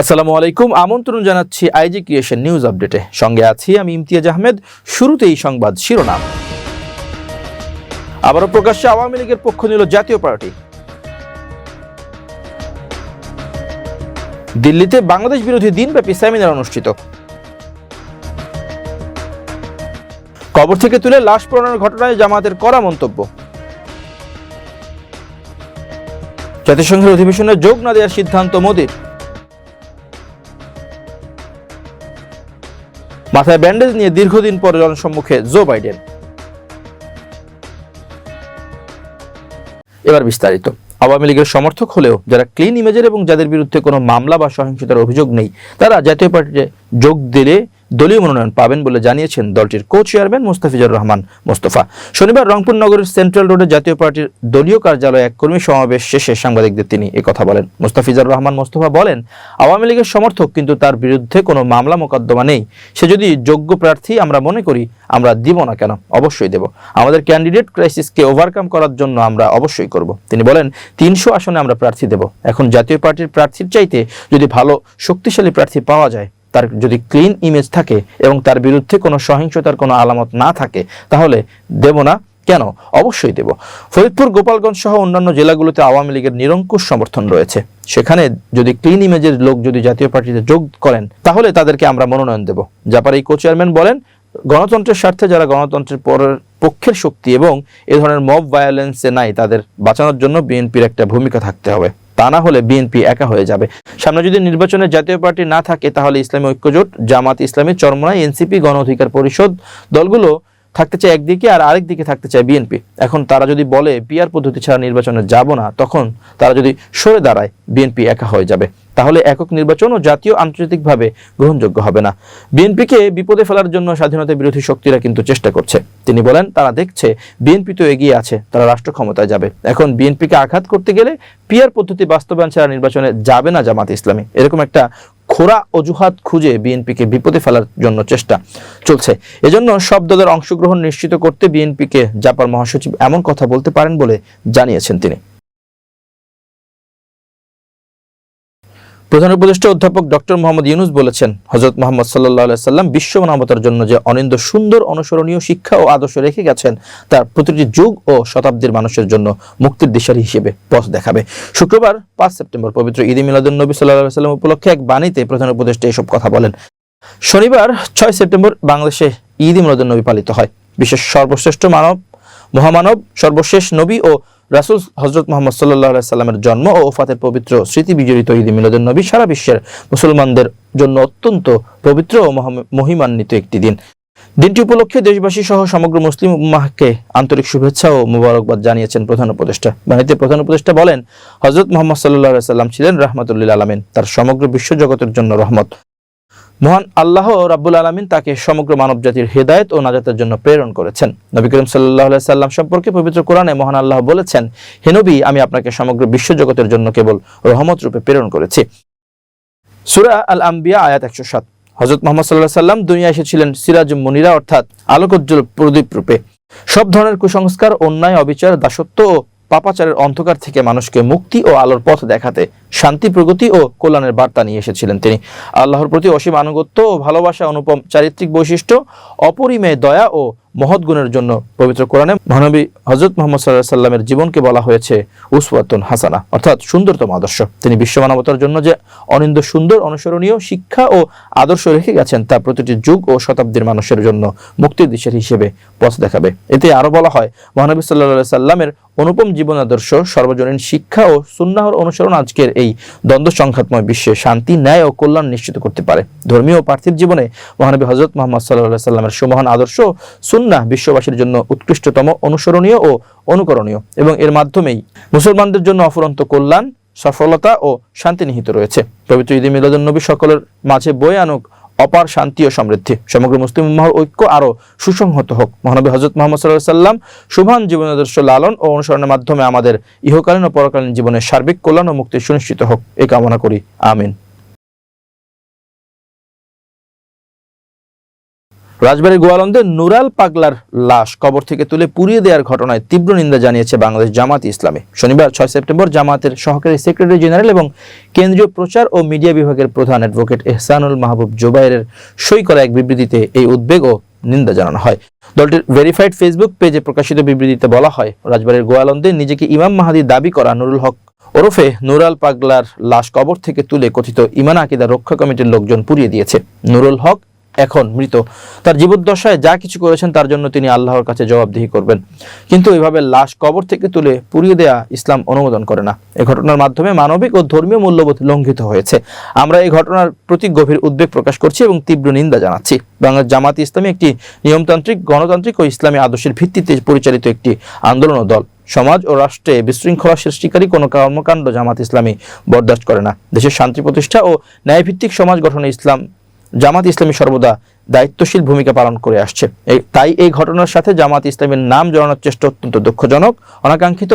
আসসালামু আলাইকুম। আমন্ত্রণ জানাচ্ছি আইজি ক্রিয়েশন নিউজ আপডেটে। সঙ্গে আছি আমি ইমতিয়াজ আহমেদ। শুরুতেই সংবাদ শিরোনাম। আবারও প্রকাশ্যে আওয়ামী লীগের পক্ষ নিল জাতীয় পার্টি। দিল্লিতে বাংলাদেশ বিরোধী দিনব্যাপী সেমিনার অনুষ্ঠিত। কবর থেকে তুলে লাশ পড়ানোর ঘটনায় জামাতের করা মন্তব্য। জাতিসংঘের অধিবেশনে যোগ না দেওয়ার সিদ্ধান্ত মোদীর। মাথায় ব্যান্ডেজ নিয়ে দীর্ঘদিন পর জনসম্মুখে জো বাইডেন। এবার বিস্তারিত। আওয়ামী লীগের সমর্থক হলেও যারা ক্লিন ইমেজের এবং যাদের বিরুদ্ধে কোনো মামলা বা সহিংসতার অভিযোগ নেই, তারা জাতীয় পার্টিতে যোগ দিলে দলীয় মনোনয়ন পাবেন বলে জানিয়েছেন দলটির কো চেয়ারম্যান মোস্তাফিজুর রহমান মোস্তফা। শনিবার রংপুর নগরের সেন্ট্রাল রোডে জাতীয় পার্টির দলীয় কার্যালয়ে এক কর্মী সমাবেশ শেষে সাংবাদিকদের তিনি কথা বলেন। মোস্তাফিজুর রহমান মোস্তফা বলেন, আওয়ামী লীগের সমর্থক কিন্তু তার বিরুদ্ধে কোনো মামলা মোকদ্দমা নেই। সে যদি যোগ্য প্রার্থী আমরা মনে করি, আমরা দিব না কেন? অবশ্যই দেব। আমাদের ক্যান্ডিডেট ক্রাইসিসকে ওভারকাম করার জন্য আমরা অবশ্যই করব। তিনি বলেন, তিনশো আসনে আমরা প্রার্থী দেব। এখন জাতীয় পার্টির প্রার্থীর চাইতে যদি ভালো, শক্তিশালী প্রার্থী পাওয়া যায় তার যদি ক্লিন ইমেজ থাকে এবং তার বিরুদ্ধে কোনো সহিংসতার কোনো আলামত না থাকে, তাহলে দেব না? কেন? অবশ্যই দেব। ফরিদপুর, গোপালগঞ্জ সহ অন্যান্য জেলাগুলোতে আওয়ামী লীগের নিরঙ্কুশ সমর্থন রয়েছে। সেখানে যদি ক্লিন ইমেজের লোক যদি জাতীয় পার্টিতে যোগ করেন, তাহলে তাদেরকে আমরা মনোনয়ন দেব। জাপার এই কো চেয়ারম্যান বলেন, গণতন্ত্রের স্বার্থে যারা গণতন্ত্রের পরের পক্ষের শক্তি এবং এ ধরনের মব ভায়োলেন্সে নাই, তাদের বাঁচানোর জন্য বিএনপির একটা ভূমিকা থাকতে হবে। তা না হলে বিএনপি একা হয়ে যাবে। সামনে যদি নির্বাচনে জাতীয় পার্টি না থাকে, তাহলে ইসলামী ঐক্যজোট, জামাত ইসলামী, চরমনাই, এনসিপি, গণ অধিকার পরিষদ দলগুলো থাকতে চায় একদিকে আর আরেক দিকে থাকতে চায় বিএনপি। এখন তারা যদি বলে পিআর পদ্ধতি ছাড়া নির্বাচনে যাব না, তখন তারা যদি সরে দাঁড়ায়, বিএনপি একা হয়ে যাবে। তাহলে একক নির্বাচন ও জাতীয় আন্তর্জাতিকভাবে গ্রহণযোগ্য হবে না। বিএনপিকে বিপদে ফেলার জন্য স্বাধীনতা বিরোধী শক্তিরা কিন্তু চেষ্টা করছে। তিনি বলেন, তারা দেখছে বিএনপি তো এগিয়ে আছে, তারা রাষ্ট্র ক্ষমতায় যাবে। এখন বিএনপিকে আঘাত করতে গেলে পিয়ার পদ্ধতি বাস্তবায়ন ছাড়া নির্বাচনে যাবে না জামাত ইসলামী। এরকম একটা খোরা অজুহাত খুঁজে বিএনপিকে বিপদে ফেলার জন্য চেষ্টা চলছে। এজন্য সব দলের অংশগ্রহণ নিশ্চিত করতে বিএনপিকে জাপার মহাসচিব এমন কথা বলতে পারেন বলে জানিয়েছেন তিনি। প্রধান উপদেষ্টা অধ্যাপক ডক্টর মোহাম্মদ ইউনুস বলেছেন হজরত মোহাম্মদ সাল্লাহ সাল্লাম বিশ্ব মানবতার জন্য যে অনিন্দ সুন্দর অনুসরণীয় শিক্ষা ও আদর্শ রেখে গেছেন, তার প্রতিটি যুগ ও শতাব্দীর মানুষের জন্য মুক্তির দিশারি হিসেবে পথ দেখাবে। শুক্রবার পাঁচ সেপ্টেম্বর পবিত্র ঈদ মিলাদুল নবী সাল্লাহ সাল্লাম উপলক্ষে এক বাণীতে প্রধান উপদেষ্টা এসব কথা বলেন। শনিবার ছয় সেপ্টেম্বর বাংলাদেশে ঈদ মিলাদুল নবী পালিত হয়। বিশ্বের সর্বশ্রেষ্ঠ মানব, মহামানব, সর্বশেষ নবী ও রাসুল হজরত মোহাম্মদ সাল্লাহ সাল্লামের জন্ম ও ওফাতের পবিত্র স্মৃতি বিজড়িত ঈদ মিলাদুল নবী সারা বিশ্বের মুসলমানদের জন্য অত্যন্ত পবিত্র ও মহা- মহিমান্বিত একটি দিন। দিনটি উপলক্ষে দেশবাসী সহ সমগ্র মুসলিম উম্মাহকে আন্তরিক শুভেচ্ছা ও মুবারকবাদ জানিয়েছেন প্রধান উপদেষ্টা। বাণীতে প্রধান উপদেষ্টা বলেন হজরত মোহাম্মদ সাল্লাহ সাল্লাম ছিলেন রাহমাতুল্লিল আলমিন, তার সমগ্র বিশ্বজগতের জন্য রহমত। মহান আল্লাহ রাব্বুল আলমিন তাকে সমগ্র মানব জাতির হেদায়েত ও নাজাতের জন্য প্রেরণ করেছেন। নবী করিম সাল্লাহ সাল্লাম সম্পর্কে পবিত্র কোরআনে মহান আল্লাহ বলেছেন, হে নবী, আমি আপনাকে সমগ্র বিশ্বজগতের জন্য কেবল রহমত রূপে প্রেরণ করেছি। সুরা আল আম্বিয়া আয়াত একশো সাত। হজরত মোহাম্মদ সাল্লাহ সাল্লাম দুনিয়া এসেছিলেন সিরাজ মনিরা, অর্থাৎ আলোকোজ্জ্বল প্রদীপ রূপে। সব ধরনের কুসংস্কার, অন্যায়, অবিচার, দাসত্ব ও পাপাচারের অন্ধকার থেকে মানুষকে মুক্তি ও আলোর পথ দেখাতে শান্তি, প্রগতি ও কল্যাণের বার্তা নিয়ে এসেছিলেন তিনি। আল্লাহর প্রতি অসীম আনুগত্য ও ভালোবাসা অনুপম চারিত্রিক বৈশিষ্ট্য, অপরিমেয় দয়া ও মহৎ গুণের জন্য পবিত্র কোরআনে মহানবী হজরত মোহাম্মদ সাল্লাহ সাল্লামের জীবনকে বলা হয়েছে উসওয়াতুন হাসানা, অর্থাৎ সুন্দরতম আদর্শ। তিনি বিশ্ব মানবতার জন্য যে অনিন্দ সুন্দর, অনুসরণীয় শিক্ষা ও আদর্শ রেখে গেছেন, তা প্রতিটি যুগ ও শতাব্দীর মানুষের জন্য মুক্তির দিশের হিসেবে পথ দেখাবে। এতে আরও বলা হয়, মহানবী সাল্লাহ সাল্লামের অনুপম জীবন আদর্শ, সর্বজনীন শিক্ষা ও সুন্নাহর অনুসরণ আজকের এই দ্বন্দ্ব সংঘাতময় বিশ্বে শান্তি, ন্যায় ও কল্যাণ নিশ্চিত করতে পারে। ধর্মীয় ও পার্থিব জীবনে মহানবী হজরত মোহাম্মদ সাল্লাহ সাল্লামের সুমহান আদর্শ সুন্নাহ বিশ্ববাসীর জন্য উৎকৃষ্টতম, অনুসরণীয় ও অনুকরণীয় এবং এর মাধ্যমেই মুসলমানদের জন্য অফুরন্ত কল্যাণ, সফলতা ও শান্তি নিহিত রয়েছে। পবিত্র ঈদ নবী সকলের মাঝে বয়ে আনুক অপার শান্তি ও সমৃদ্ধি। সমগ্র মুসলিম উম্মাহর ঐক্য আরও সুসংহত হোক। মহানবী হজরত মোহাম্মদ সাল্লাহ সাল্লাম সুভান জীবন আদর্শ লালন ও অনুসরণের মাধ্যমে আমাদের ইহকালীন ও পরকালীন জীবনের সার্বিক কল্যাণ ও মুক্তি সুনিশ্চিত হোক। এই কামনা করি। আমিন। রাজবাড়ীর গোয়ালন্দে নুরাল পাগলার লাশ কবর থেকে তুলে পুড়িয়ে দেওয়ার ঘটনায় তীব্র নিন্দা জানিয়েছে বাংলাদেশ জামাত ইসলামী। শনিবার ছয় সেপ্টেম্বর জামাতের সহকারী সেক্রেটারি জেনারেল এবং কেন্দ্রীয় প্রচার ও মিডিয়া বিভাগের প্রধান অ্যাডভোকেট এহসানুল মাহবুব জোবাইরের সই করা এক বিবৃতিতে এই উদ্বেগ ও নিন্দা জানানো হয়। দলটির ভেরিফাইড ফেসবুক পেজে প্রকাশিত বিবৃতিতে বলা হয়, রাজবাড়ির গোয়ালন্দে নিজেকে ইমাম মাহাদি দাবি করা নুরুল হক ওরফে নুরাল পাগলার লাশ কবর থেকে তুলে কথিত ইমান আকিদা রক্ষা কমিটির লোকজন পুড়িয়ে দিয়েছে। নুরুল হক এখন মৃত। তার জীবদ্দশায় যা কিছু করেছেন, তার জন্য তিনি আল্লাহর কাছে জবাবদিহি করবেন। কিন্তু এভাবে লাশ কবর থেকে তুলে পুড়িয়ে দেয়া ইসলাম অনুমোদন করে না। এই ঘটনার মাধ্যমে মানবিক ও ধর্মীয় মূল্যবোধ লঙ্ঘিত হয়েছে। আমরা এই ঘটনার প্রতি গভীর উদ্বেগ প্রকাশ করছি এবং তীব্র নিন্দা জানাচ্ছি। বাংলার জামাত ইসলামী একটি নিয়মতান্ত্রিক, গণতান্ত্রিক ও ইসলামী আদর্শের ভিত্তিতে পরিচালিত একটি আন্দোলন ও দল। সমাজ ও রাষ্ট্রে বিশৃঙ্খলা সৃষ্টিকারী কোনো কর্মকাণ্ড জামাত ইসলামী বরদাস্ত করে না। দেশের শান্তি প্রতিষ্ঠা ও ন্যায়ভিত্তিক সমাজ গঠনে ইসলাম জামাত ইসলামী সর্বদা দায়িত্বশীল ভূমিকা পালন করে আসছে। তাই এই ঘটনার সাথে জামাত ইসলামের নাম জড়ানোর চেষ্টা অত্যন্ত দুঃখজনক, অনাকাঙ্ক্ষিত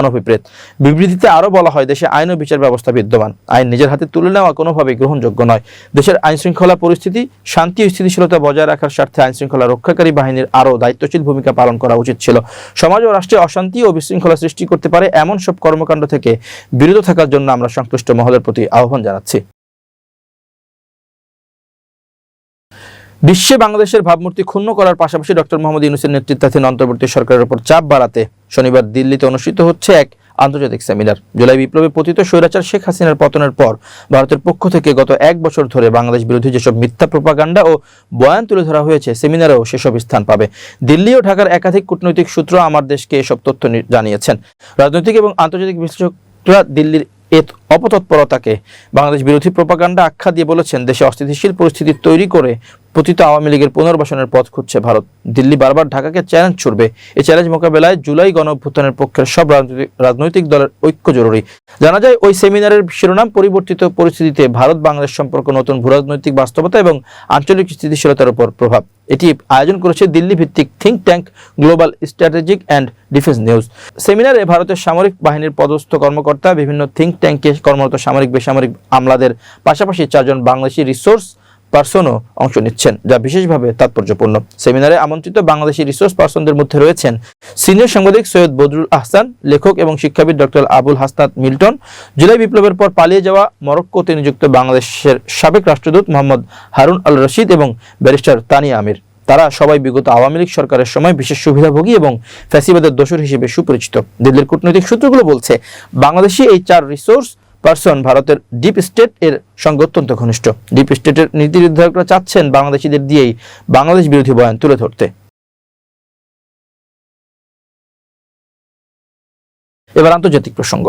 অনভিপ্রেত। বিবৃতিতে আরও বলা হয়, দেশে আইন ও বিচার ব্যবস্থা বিদ্যমান। আইন নিজের হাতে তুলে নেওয়া কোনোভাবেই গ্রহণযোগ্য নয়। দেশের আইন শৃঙ্খলা পরিস্থিতি, শান্তি ও স্থিতিশীলতা বজায় রাখার স্বার্থে আইন শৃঙ্খলা রক্ষাকারী বাহিনীর আরও দায়িত্বশীল ভূমিকা পালন করা উচিত ছিল। সমাজ ও রাষ্ট্রে অশান্তি ও বিশৃঙ্খলা সৃষ্টি করতে পারে এমন সব কর্মকাণ্ড থেকে বিরত থাকার জন্য আমরা সংশ্লিষ্ট মহলের প্রতি আহ্বান জানাচ্ছি। বিশ্বে বাংলাদেশের ভাবমূর্তি ক্ষুণ্ণ করার পাশাপাশি ডক্টর মোহাম্মদ ইউনুসের নেতৃত্বাধীন অন্তর্বর্তী সরকারের উপর চাপ বাড়াতে শনিবার দিল্লিতে অনুষ্ঠিত হচ্ছে এক আন্তর্জাতিক সেমিনার। জুলাই বিপ্লবে পতিত স্বৈরাচার শেখ হাসিনার পতনের পর ভারতের পক্ষ থেকে গত এক বছর ধরে বাংলাদেশ বিরোধী যেসব মিথ্যা প্রোপাগান্ডা ও বয়ান তুলে ধরা হয়েছে, সেমিনারেও সেসব স্থান পাবে। দিল্লি ও ঢাকার একাধিক কূটনৈতিক সূত্র আমার দেশকে এসব তথ্য জানিয়েছেন। রাজনৈতিক এবং আন্তর্জাতিক বিশ্লেষকরা দিল্লির এ অপতৎপরতাকে বাংলাদেশ বিরোধী প্রোপাগান্ডা আখ্যা দিয়ে বলেছেন, দেশে অস্থিতিশীল পরিস্থিতি তৈরি করে পতিত আওয়ামী লীগের পুনর্বাসনের পথ খুঁজছে ভারত। দিল্লি বারবার ঢাকাকে চ্যালেঞ্জ ছুড়বে। এই চ্যালেঞ্জ মোকাবেলায় জুলাই গণ অভ্যুত্থানের পক্ষের সব রাজনৈতিক দলের ঐক্য জরুরি। জানা যায়, ওই সেমিনারের শিরোনাম পরিবর্তিত পরিস্থিতিতে ভারত বাংলাদেশ সম্পর্ক নতুন ভূরাজনৈতিক বাস্তবতা এবং আঞ্চলিক স্থিতিশীলতার উপর প্রভাব। এটি আয়োজন করেছে দিল্লি ভিত্তিক think tank global strategic and defence news সেমিনারে ভারতের সামরিক বাহিনীর পদস্থ কর্মকর্তা, বিভিন্ন থিঙ্ক ট্যাঙ্কে কর্মরত সামরিক, বেসামরিক আমলাদের পাশাপাশি চারজন বাংলাদেশি রিসোর্স পার্সনও অংশ নিচ্ছেন, যা বিশেষভাবে তাৎপর্যপূর্ণ। সেমিনারে আমন্ত্রিত বাংলাদেশি রিসোর্স পার্সনদের মধ্যে রয়েছেন সিনিয়র সাংবাদিক সৈয়দ বদরুল আহসান, লেখক এবং শিক্ষাবিদ ডক্টর আবুল হাসনাত মিল্টন। জুলাই বিপ্লবের পর পালিয়ে যাওয়া মরক্কোতে নিযুক্ত বাংলাদেশের সাবেক রাষ্ট্রদূত মোহাম্মদ হারুন আল রশিদ এবং ব্যারিস্টার তানিয়া আমির। তারা সবাই বিগত আওয়ামী লীগ সরকারের সময় বিশেষ সুবিধাভোগী এবং ফ্যাসিবাদের দোষর হিসেবে সুপরিচিত। দিল্লির কূটনৈতিক সূত্রগুলো বলছে বাংলাদেশি এই চার রিসোর্স পার্সন ভারতের ডিপ স্টেট এর সঙ্গে অত্যন্ত ঘনিষ্ঠ। ডিপ স্টেটের নীতি নির্ধারকরা চাচ্ছেন বাংলাদেশিদের দিয়েই বাংলাদেশ বিরোধী বয়ান তুলে ধরতে। এবার আন্তর্জাতিক প্রসঙ্গ।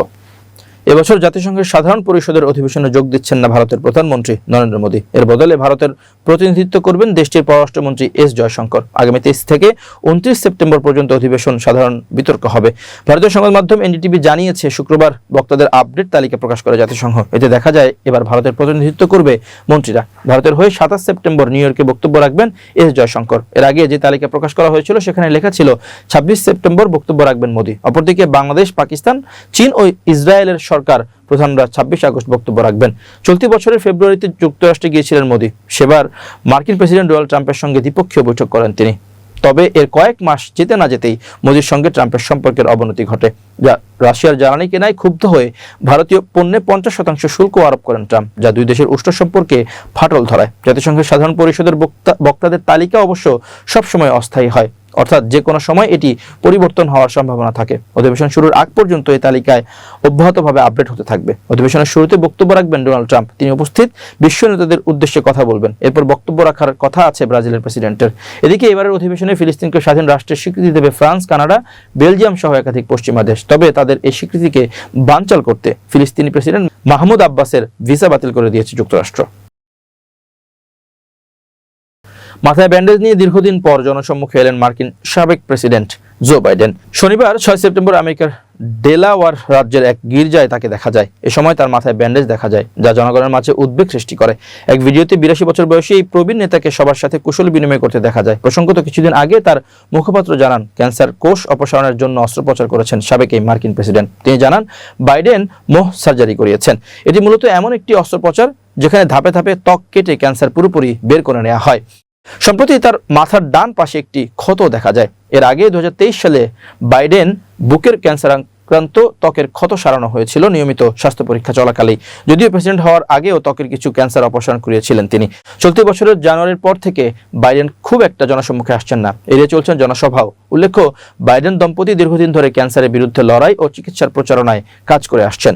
এবছর জাতিসংঘের সাধারণ পরিষদের অধিবেশনে যোগ দিচ্ছেন না ভারতের প্রধানমন্ত্রী নরেন্দ্র মোদী। এর বদলে ভারতের প্রতিনিধিত্ব করবেন দেশটির পররাষ্ট্রমন্ত্রী এস জয়শঙ্কর। আগামী তেইশ থেকে উনত্রিশ সেপ্টেম্বর পর্যন্ত অধিবেশন সাধারণ বিতর্ক হবে। ভারতীয় সংবাদ মাধ্যম এনডিটিভি জানিয়েছে, শুক্রবার বক্তাদের আপডেট তালিকা প্রকাশ করে জাতিসংঘ। এতে দেখা যায়, এবার ভারতের প্রতিনিধিত্ব করবে মন্ত্রীরা। ভারতের হয়ে সাতাশ সেপ্টেম্বর নিউ ইয়র্কে বক্তব্য রাখবেন এস জয়শঙ্কর। এর আগে যে তালিকা প্রকাশ করা হয়েছিল, সেখানে লেখা ছিল, ছাব্বিশ সেপ্টেম্বর বক্তব্য রাখবেন মোদী। অপরদিকে বাংলাদেশ, পাকিস্তান, চীন ও ইসরায়েলের সরকার প্রধানরা ছাব্বিশ আগস্ট বক্তব্য রাখবেন। চলতি বছরের ফেব্রুয়ারিতে যুক্তরাষ্ট্রে গিয়েছিলেন মোদী। সেবার মার্কিন প্রেসিডেন্ট ডোনাল্ড ট্রাম্পের সঙ্গে দ্বিপক্ষীয় বৈঠক করেন তিনি। তবে এর কয়েক মাস যেতে না যেতেই মোদীর সঙ্গে ট্রাম্পের সম্পর্কের অবনতি ঘটে, যা রাশিয়ার জ্বালানি কেনায় ক্ষুব্ধ হয়ে ভারতীয় পণ্যে পঞ্চাশ শতাংশ শুল্ক আরোপ করেন ট্রাম্প, যা দুই দেশের উষ্ণ সম্পর্কে ফাটল ধরায়। জাতিসংঘের সাধারণ পরিষদের বক্তা বক্তাদের তালিকা অবশ্য সবসময় অস্থায়ী হয়। অর্থাৎ যে কোনো সময় এটি পরিবর্তন হওয়ার সম্ভাবনা থাকে। অধিবেশন শুরুর আগ পর্যন্ত এই তালিকায় অব্যাহতভাবে আপডেট হতে থাকবে। অধিবেশনের শুরুতে বক্তব্য রাখবেন ডোনাল্ড ট্রাম্প। তিনি উপস্থিত। বিশ্ব নেতাদের উদ্দেশ্যে কথা বলবেন। এরপর বক্তব্য রাখার কথা আছে ব্রাজিলের প্রেসিডেন্টের। এদিকে এবারের অধিবেশনে ফিলিস্তিনকে স্বাধীন রাষ্ট্রের স্বীকৃতি দেবে ফ্রান্স, কানাডা, বেলজিয়াম সহ একাধিক পশ্চিমা দেশ। তবে তাদের এই স্বীকৃতিকে বানচাল করতে ফিলিস্তিনি প্রেসিডেন্ট মাহমুদ আব্বাসের ভিসা বাতিল করে দিয়েছে যুক্তরাষ্ট্র। মাথায় ব্যান্ডেজ নিয়ে দীর্ঘদিন পর জনসম্মুখে এলেন মার্কিন সাবেক প্রেসিডেন্ট জো বাইডেন। শনিবার, ছয় সেপ্টেম্বর আমেরিকার ডেলাওয়ার রাজ্যের এক গির্জায় তাকে দেখা যায়। এ সময় তার মাথায় ব্যান্ডেজ দেখা যায়, যা জনগণের মাঝে উদ্বেগ সৃষ্টি করে। এক ভিডিওতে বিরাশি বছর বয়সী এই প্রবীণ নেতাকে সবার সাথে কুশল বিনিময় করতে দেখা যায়। প্রসঙ্গত, কিছুদিন আগে তার মুখপাত্র জানান, ক্যান্সার, কোষ অপসারণের জন্য অস্ত্রোপচার করেছেন সাবেক এই মার্কিন প্রেসিডেন্ট। তিনি জানান, বাইডেন মোহ সার্জারি করিয়েছেন। এটি মূলত এমন একটি অস্ত্রোপচার, যেখানে ধাপে ধাপে ত্বক কেটে ক্যান্সার পুরোপুরি বের করে নেওয়া হয়। সম্প্রতি তার মাথার ডান পাশে একটি ক্ষত দেখা যায়। এর আগে দু হাজার তেইশ সালে বাইডেন বুকের ক্যান্সার আক্রান্ত ত্বকের ক্ষত সারানো হয়েছিল নিয়মিত স্বাস্থ্য পরীক্ষা চলাকালেই। যদিও প্রেসিডেন্ট হওয়ার আগেও ত্বকের কিছু ক্যান্সার অপসারণ করিয়েছিলেন তিনি। চলতি বছরের জানুয়ারির পর থেকে বাইডেন খুব একটা জনসম্মুখে আসছেন না। এড়িয়ে চলছেন জনসভাও। উল্লেখ্য, বাইডেন দম্পতি দীর্ঘদিন ধরে ক্যান্সারের বিরুদ্ধে লড়াই ও চিকিৎসার প্রচারণায় কাজ করে আসছেন।